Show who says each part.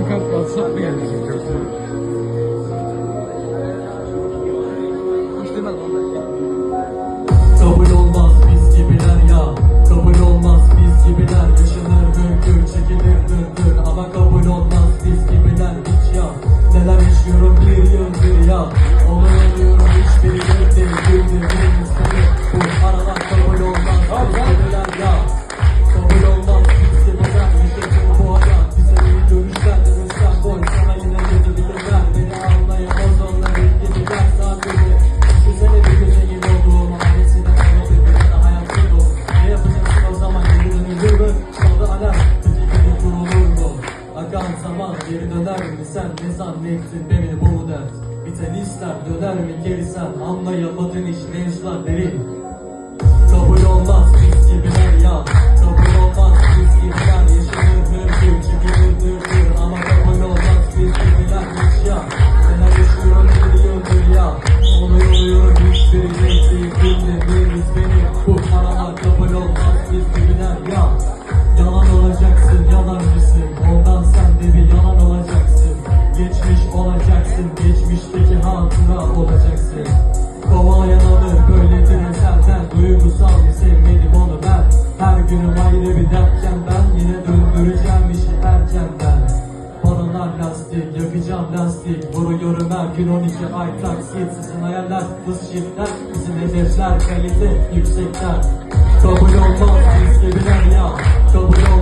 Speaker 1: Kamkat bassak mı yani yoksa? Hoş demez Kabul olmaz biz gibiler ya Kabul olmaz biz gibiler Yaşın Akan zaman geri döner mi? Sen ne zannettin? Beni bu mu dert? Biten ister döner mi? Geri sen? Anlayamadın hiç mevzular derin Kabul olmaz biz gibiler ya Kabul olmaz biz gibiler Yaşanır hırgür çekilir dırdır Ama kabul olmaz biz gibiler hiç ya Neler yaşıyorum bir yıldır ya. Oluyorum hiçbir renk değil Gündemimiz benim olacaksın Geçmişteki hatıra olacaksın. Kovalayan alır böyledir ezelden Duygusal bir sevmedim onu ben. Her günüm ayrı bir dertken ben Yine döndüreceğim işi erkenden Paralar lastik, yakacağım lastik Vuruyorum her gün 12 ay taksit Sizin hayaller hız shiftler Bizim hedefler kalite yüksekler. Kabul olmaz biz gibiler ya Kabul olmaz